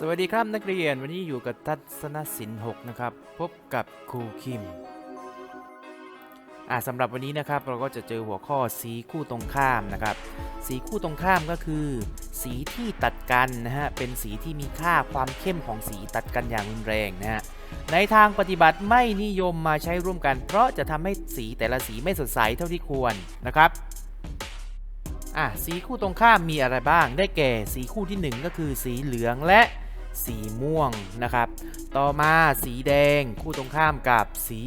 สวัสดีครับนักเรียนวันนี้อยู่กับทัศนศิลป์6นะครับ พบกับครูคิมอ่าสำหรับวันนี้นะครับเราก็จะเจอหัวข้อสีคู่ตรงข้ามนะครับ สีคู่ตรงข้ามก็คือ สีที่ตัดกันนะฮะเป็นสีที่มีค่าความเข้มของสีตัดกันอย่างรุนแรงนะฮะในทางปฏิบัติไม่นิยมมาใช้ร่วมกัน เพราะจะทำให้สีแต่ละสีไม่สดใสเท่าที่ควรนะครับอะสีคู่ตรงข้ามมีอะไรบ้างได้แก่ สีคู่ที่ 1 ก็คือสีเหลืองและ สีม่วงนะครับ ต่อมาสีแดงคู่ตรงข้ามกับสี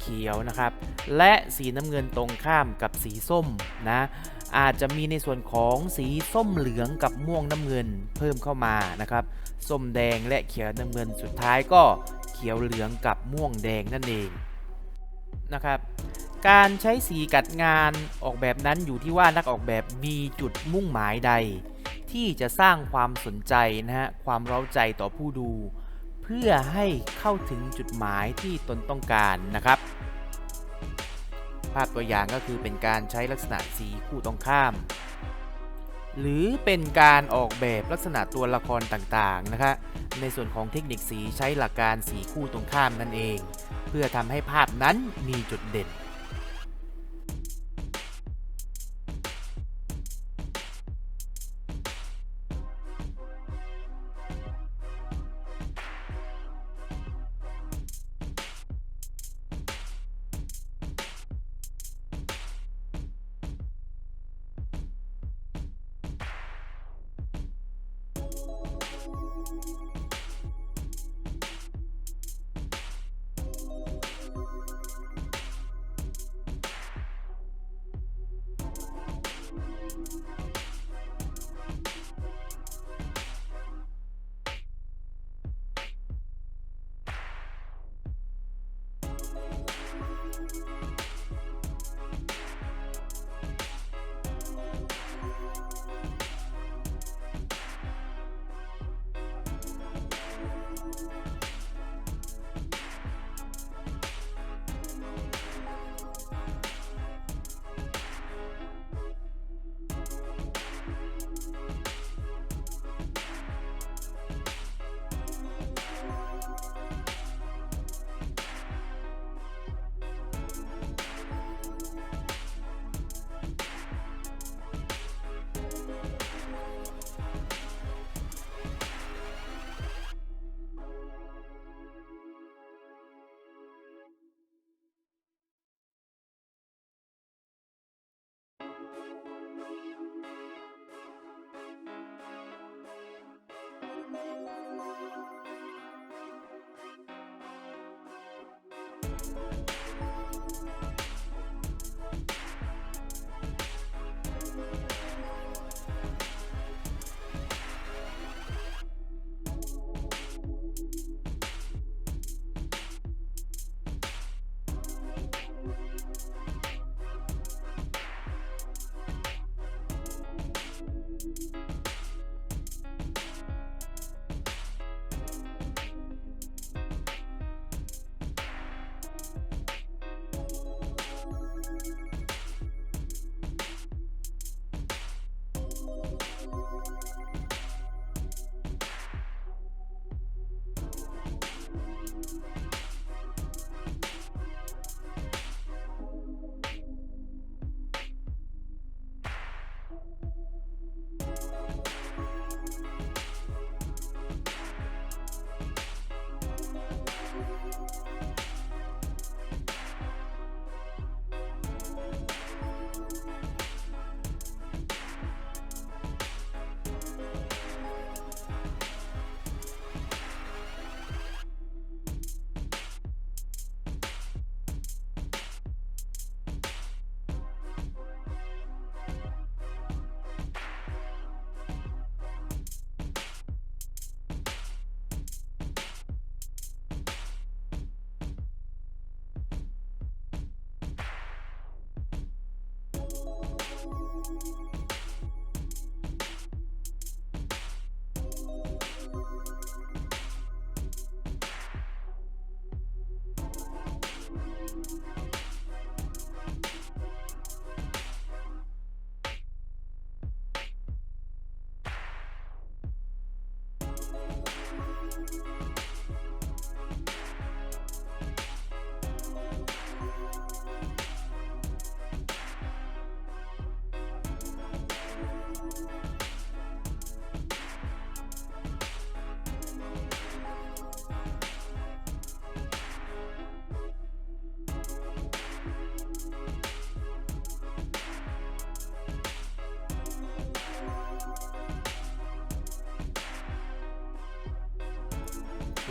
เขียวนะครับ และสีน้ำเงินตรงข้ามกับสีส้มนะอาจจะมีในส่วนของสีส้มเหลืองกับม่วงน้ำเงินเพิ่มเข้ามานะครับส้มแดงและเขียวน้ำเงินสุดท้ายก็เขียวเหลืองกับม่วงแดงนั่นเองนะครับการใช้สีกัดงานออกแบบนั้นอยู่ที่ว่านักออกแบบมีจุดมุ่งหมายใด ที่จะสร้างความสนใจนะฮะความเร้าใจต่อผู้ดู เพื่อให้เข้าถึงจุดหมายที่ตนต้องการนะครับ ภาพตัวอย่างก็คือเป็นการใช้ลักษณะสีคู่ตรงข้าม หรือเป็นการออกแบบลักษณะตัวละครต่างๆนะคะในส่วนของเทคนิคสีใช้หลักการสีคู่ตรงข้ามนั่นเอง เพื่อทำให้ภาพนั้นมีจุดเด่น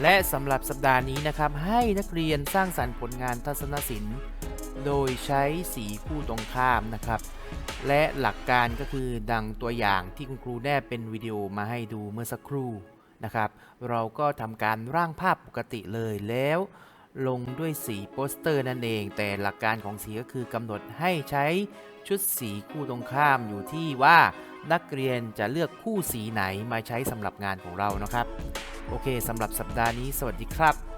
และสำหรับสัปดาห์นี้นะครับให้นักเรียนสร้างสรรค์ผลงานทัศนศิลป์ โดยใช้สีคู่ตรงข้ามนะครับ และหลักการก็คือดังตัวอย่างที่คุณครูได้เป็นวิดีโอมาให้ดูเมื่อสักครู่นะครับ เราก็ทำการร่างภาพปกติเลยแล้วลงด้วยสีโปสเตอร์นั่นเอง แต่หลักการของสีก็คือกำหนดให้ใช้ชุดสีคู่ตรงข้ามอยู่ที่ว่านักเรียนจะเลือกคู่สีไหนมาใช้สำหรับงานของเรานะครับ โอเคสำหรับสัปดาห์นี้ สวัสดีครับ